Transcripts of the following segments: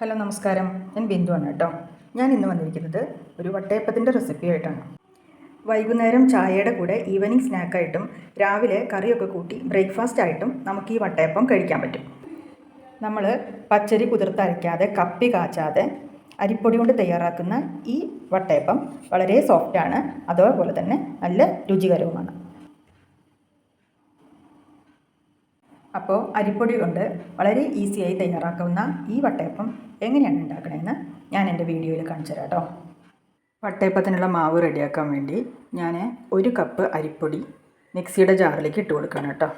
Hello നമസ്കാരം. ഞാൻ ബിന്ദു ആണ് കേട്ടോ. ഞാൻ ഇന്ന് വന്നിരിക്കുന്നത് ഒരു വട്ടയപ്പത്തിന്റെ റെസിപ്പി ആയിട്ടാണ്. വൈകുന്നേരം ചായയുടെ കൂടെ ഈവനിങ് സ്നാക്കായിട്ടും രാവിലെ കറിയൊക്കെ കൂട്ടി ബ്രേക്ക്ഫാസ്റ്റ് ആയിട്ടും നമുക്ക് ഈ വട്ടയപ്പം കഴിക്കാൻ പറ്റും. നമ്മൾ പച്ചരി കുതിർത്തരയ്ക്കാതെ കപ്പി കാച്ചാതെ അരിപ്പൊടി കൊണ്ട് തയ്യാറാക്കുന്ന ഈ വട്ടയപ്പം വളരെ സോഫ്റ്റാണ് അതേപോലെ തന്നെ നല്ല രുചികരവുമാണ്. അപ്പോൾ അരിപ്പൊടി കൊണ്ട് വളരെ ഈസിയായി തയ്യാറാക്കാവുന്ന ഈ വട്ടയപ്പം എങ്ങനെയാണ് ഉണ്ടാക്കണതെന്ന് ഞാൻ എന്റെ വീഡിയോയിൽ കാണിച്ചു തരാം കേട്ടോ വട്ടയപ്പത്തിനുള്ള മാവ് റെഡിയാക്കാൻ വേണ്ടി ഞാൻ ഒരു കപ്പ് അരിപ്പൊടി മിക്സിയുടെ ജാറിലേക്ക് ഇട്ട് കൊടുക്കണം കേട്ടോ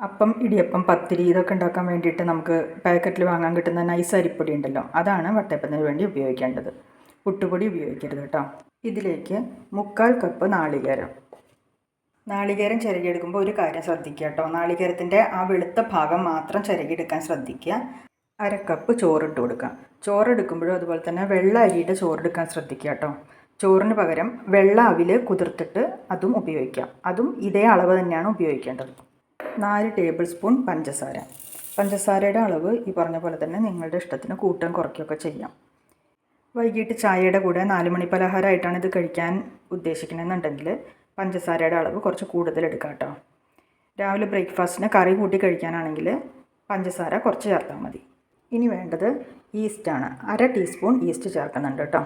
അപ്പം ഇടിയപ്പം പത്തിരി ഇതൊക്കെ ഉണ്ടാക്കാൻ വേണ്ടിയിട്ട് നമുക്ക് പാക്കറ്റിൽ വാങ്ങാൻ കിട്ടുന്ന നൈസ് അരിപ്പൊടി ഉണ്ടല്ലോ അതാണ് വട്ടയപ്പത്തിന് വേണ്ടി ഉപയോഗിക്കേണ്ടത്. പുട്ടുപൊടി ഉപയോഗിക്കരുത് കേട്ടോ ഇതിലേക്ക് മുക്കാൽ കപ്പ് നാളികേരം നാളികേരം ചിരകിയെടുക്കുമ്പോൾ ഒരു കാര്യം ശ്രദ്ധിക്കുക കേട്ടോ. നാളികേരത്തിന്റെ ആ വെളുത്ത ഭാഗം മാത്രം ചിരകിയെടുക്കാൻ ശ്രദ്ധിക്കുക. അര കപ്പ് ചോറിട്ട് കൊടുക്കാം ചോറെടുക്കുമ്പോഴും അതുപോലെ തന്നെ വെള്ള അരിയുടെ ചോറെടുക്കാൻ ശ്രദ്ധിക്കുക കേട്ടോ. ചോറിന് പകരം വെള്ള അവിൽ കുതിർത്തിട്ട് അതും ഉപയോഗിക്കാം അതും ഇതേ അളവ് തന്നെയാണ് ഉപയോഗിക്കേണ്ടത്. നാല് ടേബിൾ സ്പൂൺ പഞ്ചസാര. പഞ്ചസാരയുടെ അളവ് ഈ പറഞ്ഞ പോലെ തന്നെ നിങ്ങളുടെ ഇഷ്ടത്തിന് കൂട്ടം കുറയ്ക്കുകയൊക്കെ ചെയ്യാം. വൈകിട്ട് ചായയുടെ കൂടെ നാല് മണി പലഹാരമായിട്ടാണ് ഇത് കഴിക്കാൻ ഉദ്ദേശിക്കണമെന്നുണ്ടെങ്കിൽ പഞ്ചസാരയുടെ അളവ് കുറച്ച് കൂടുതൽ എടുക്കാം കേട്ടോ. രാവിലെ ബ്രേക്ക്ഫാസ്റ്റിന് കറി കൂട്ടി കഴിക്കാനാണെങ്കിൽ പഞ്ചസാര കുറച്ച് ചേർത്താൽ മതി. ഇനി വേണ്ടത് ഈസ്റ്റാണ്. അര ടീസ്പൂൺ ഈസ്റ്റ് ചേർക്കുന്നുണ്ട് കേട്ടോ.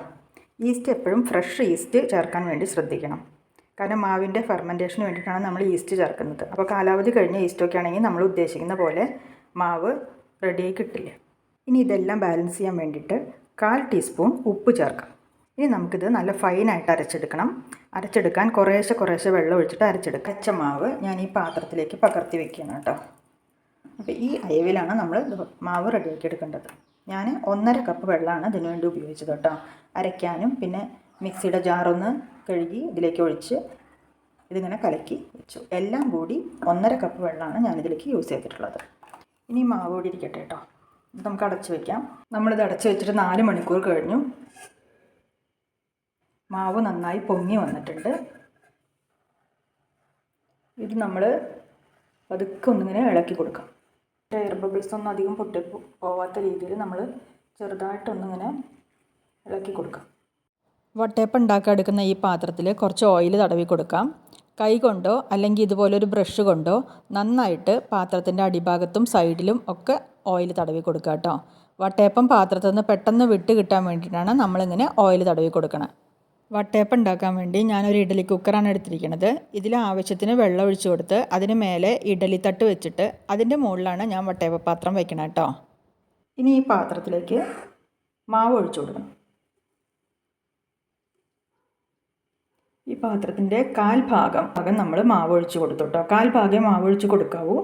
ഈസ്റ്റ് എപ്പോഴും ഫ്രഷ് ഈസ്റ്റ് ചേർക്കാൻ വേണ്ടി ശ്രദ്ധിക്കണം. കാരണം മാവിന്റെ ഫെർമെന്റേഷന് വേണ്ടിയിട്ടാണ് നമ്മൾ ഈസ്റ്റ് ചേർക്കുന്നത്. അപ്പോൾ കാലാവധി കഴിഞ്ഞ ഈസ്റ്റൊക്കെ ആണെങ്കിൽ നമ്മൾ ഉദ്ദേശിക്കുന്ന പോലെ മാവ് റെഡിയായി കിട്ടില്ല. ഇനി ഇതെല്ലാം ബാലൻസ് ചെയ്യാൻ വേണ്ടിയിട്ട് കാൽ ടീസ്പൂൺ ഉപ്പ് ചേർക്കാം. ഇനി നമുക്കിത് നല്ല ഫൈനായിട്ട് അരച്ചെടുക്കണം. അരച്ചെടുക്കാൻ കുറേശ്ശെ കുറേശ്ശെ വെള്ളം ഒഴിച്ചിട്ട് അരച്ചെടുക്കുക അച്ചമാവ് ഞാൻ ഈ പാത്രത്തിലേക്ക് പകർത്തി വെക്കുകയാണ് കേട്ടോ. അപ്പോൾ ഈ അയവിലാണ് നമ്മൾ മാവ് റെഡിയാക്കി എടുക്കേണ്ടത്. ഞാൻ ഒന്നര കപ്പ് വെള്ളമാണ് ഇതിനു വേണ്ടി ഉപയോഗിച്ചത് കേട്ടോ. അരയ്ക്കാനും പിന്നെ മിക്സിയുടെ ജാറൊന്ന് കഴുകി ഇതിലേക്ക് ഒഴിച്ച് ഇതിങ്ങനെ കലക്കി വെച്ചു. എല്ലാം കൂടി ഒന്നര കപ്പ് വെള്ളമാണ് ഞാനിതിലേക്ക് യൂസ് ചെയ്തിട്ടുള്ളത്. ഇനി മാവ് കൂടി ഇരിക്കട്ടെ കേട്ടോ. നമുക്ക് അടച്ച് വയ്ക്കാം നമ്മളിത് അടച്ചു വെച്ചിട്ട് നാല് മണിക്കൂർ കഴിഞ്ഞു. മാവ് നന്നായി പൊങ്ങി വന്നിട്ടുണ്ട്. ഇത് നമ്മൾ പതുക്കെ ഒന്നിങ്ങനെ ഇളക്കി കൊടുക്കാം. എയർ ബബിൾസ് ഒന്നും അധികം പൊട്ടി പോവാത്ത രീതിയിൽ നമ്മൾ ചെറുതായിട്ടൊന്നിങ്ങനെ ഇളക്കി കൊടുക്കാം. വട്ടയപ്പം ഉണ്ടാക്കാൻ എടുക്കുന്ന ഈ പാത്രത്തിൽ കുറച്ച് ഓയിൽ തടവി കൊടുക്കാം. കൈ കൊണ്ടോ അല്ലെങ്കിൽ ഇതുപോലൊരു ബ്രഷ് കൊണ്ടോ നന്നായിട്ട് പാത്രത്തിന്റെ അടിഭാഗത്തും സൈഡിലും ഒക്കെ ഓയിൽ തടവി കൊടുക്കുക കേട്ടോ വട്ടയപ്പം പാത്രത്തിൽ നിന്ന് പെട്ടെന്ന് വിട്ട് കിട്ടാൻ വേണ്ടിയിട്ടാണ് നമ്മളിങ്ങനെ ഓയിൽ തടവി കൊടുക്കണം. വട്ടയപ്പം ഉണ്ടാക്കാൻ വേണ്ടി ഞാനൊരു ഇഡലി കുക്കറാണ് എടുത്തിരിക്കുന്നത് ഇതിൽ ആവശ്യത്തിന് വെള്ളം ഒഴിച്ചു കൊടുത്ത് അതിന് മേലെ ഇഡലി തട്ട് വെച്ചിട്ട് അതിന്റെ മുകളിലാണ് ഞാൻ വട്ടയപ്പ പാത്രം വെക്കണം കേട്ടോ ഇനി ഈ പാത്രത്തിലേക്ക് മാവ് ഒഴിച്ചു കൊടുക്കണം. ഈ പാത്രത്തിന്റെ കാൽ ഭാഗം ഭാഗം നമ്മൾ മാവ് ഒഴിച്ച് കൊടുത്തു കേട്ടോ കാൽ ഭാഗം മാവ് ഒഴിച്ച് കൊടുക്കാവൂ.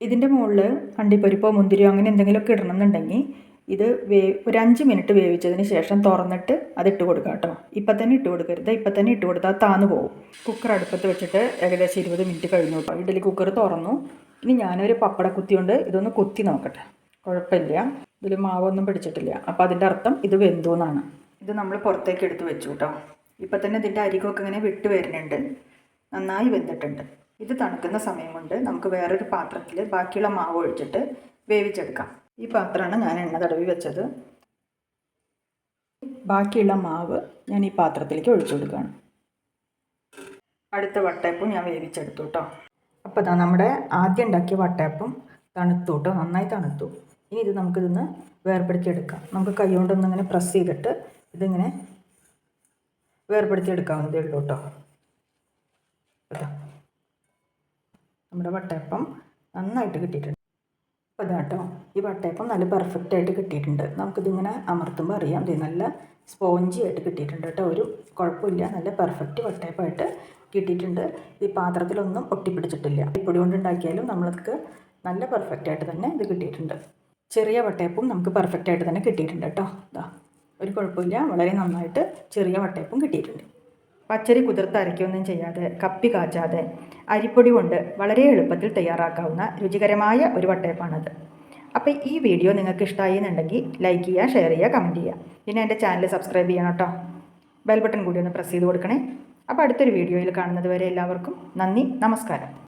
ഇതിന്റെ മുകളിൽ അണ്ടിപ്പരിപ്പോ മുന്തിരിയോ അങ്ങനെ എന്തെങ്കിലുമൊക്കെ ഇടണം എന്നുണ്ടെങ്കിൽ ഇത് വേ ഒരു അഞ്ച് മിനിറ്റ് വേവിച്ചതിന് ശേഷം തുറന്നിട്ട് അത് ഇട്ട് കൊടുക്കുക കേട്ടോ. ഇപ്പം തന്നെ ഇട്ട് കൊടുക്കരുത്. ഇപ്പം തന്നെ ഇട്ട് കൊടുത്താൽ താന്ന് പോകും കുക്കർ അടുപ്പത്ത് വെച്ചിട്ട് ഏകദേശം ഇരുപത് മിനിറ്റ് കഴിഞ്ഞു കേട്ടോ. ഇഡലി കുക്കർ തുറന്നു. ഇനി ഞാനൊരു പപ്പട കുത്തി കൊണ്ട് ഇതൊന്ന് കുത്തി നോക്കട്ടെ. കുഴപ്പമില്ല. ഇതിൽ മാവൊന്നും പിടിച്ചിട്ടില്ല. അപ്പോൾ അതിന്റെ അർത്ഥം ഇത് വെന്തു എന്നാണ്. ഇത് നമ്മൾ പുറത്തേക്ക് എടുത്ത് വെച്ചു കേട്ടോ. ഇപ്പം തന്നെ ഇതിന്റെ അരികൊക്കെ ഇങ്ങനെ വിട്ട് വരുന്നുണ്ട്. നന്നായി വെന്തിട്ടുണ്ട്. ഇത് തണുക്കുന്ന സമയം കൊണ്ട് നമുക്ക് വേറൊരു പാത്രത്തിൽ ബാക്കിയുള്ള മാവ് ഒഴിച്ചിട്ട് വേവിച്ചെടുക്കാം. ഈ പാത്രമാണ് ഞാൻ എണ്ണ തടവി വെച്ചത്. ബാക്കിയുള്ള മാവ് ഞാൻ ഈ പാത്രത്തിലേക്ക് ഒഴിച്ചു കൊടുക്കുകയാണ്. അടുത്ത വട്ടയപ്പം ഞാൻ വേവിച്ചെടുത്തു കേട്ടോ അപ്പോൾ ഇതാ നമ്മുടെ ആദ്യം ഉണ്ടാക്കിയ വട്ടയപ്പം തണുത്തു കേട്ടോ നന്നായി തണുത്തു. ഇനി ഇത് നമുക്കിതൊന്ന് വേർപെടുത്തിയെടുക്കാം. നമുക്ക് കൈ കൊണ്ടൊന്നിങ്ങനെ പ്രസ് ചെയ്തിട്ട് ഇതിങ്ങനെ വേർപെടുത്തിയെടുക്കാവുന്നതേ ഉള്ളൂ കേട്ടോ നമ്മുടെ വട്ടയപ്പം നന്നായിട്ട് കിട്ടിയിട്ടുണ്ട്. അപ്പോൾ ഇതാട്ടോ ഈ വട്ടയപ്പം നല്ല പെർഫെക്റ്റ് ആയിട്ട് കിട്ടിയിട്ടുണ്ട്. നമുക്കിതിങ്ങനെ അമർത്തുമ്പോൾ അറിയാം. ഇത് നല്ല സ്പോഞ്ചി ആയിട്ട് കിട്ടിയിട്ടുണ്ട് കേട്ടോ. ഒരു കുഴപ്പമില്ല. നല്ല പെർഫെക്റ്റ് വട്ടയപ്പമായിട്ട് കിട്ടിയിട്ടുണ്ട്. ഈ പാത്രത്തിലൊന്നും ഒട്ടിപ്പിടിച്ചിട്ടില്ല. പൊടി കൊണ്ട് ഉണ്ടാക്കിയാലും നമ്മൾക്ക് നല്ല പെർഫെക്റ്റ് ആയിട്ട് തന്നെ ഇത് കിട്ടിയിട്ടുണ്ട്. ചെറിയ വട്ടയപ്പും നമുക്ക് പെർഫെക്റ്റ് ആയിട്ട് തന്നെ കിട്ടിയിട്ടുണ്ട് കേട്ടോ. ഇതാ ഒരു കുഴപ്പമില്ല. വളരെ നന്നായിട്ട് ചെറിയ വട്ടയപ്പും കിട്ടിയിട്ടുണ്ട്. പച്ചരി കുതിർത്ത് അരയ്ക്കൊന്നും ചെയ്യാതെ കപ്പി കാച്ചാതെ അരിപ്പൊടി കൊണ്ട് വളരെ എളുപ്പത്തിൽ തയ്യാറാക്കാവുന്ന രുചികരമായ ഒരു വട്ടയപ്പാണത്. അപ്പോൾ ഈ വീഡിയോ നിങ്ങൾക്ക് ഇഷ്ടമായി എന്നുണ്ടെങ്കിൽ ലൈക്ക് ചെയ്യുക ഷെയർ ചെയ്യുക കമന്റ് ചെയ്യുക. പിന്നെ എന്റെ ചാനൽ സബ്സ്ക്രൈബ് ചെയ്യണം കേട്ടോ. ബെൽ ബട്ടൺ കൂടി ഒന്ന് പ്രസ് ചെയ്ത് കൊടുക്കണേ. അപ്പോൾ അടുത്തൊരു വീഡിയോയിൽ കാണുന്നത് വരെ എല്ലാവർക്കും നന്ദി നമസ്കാരം.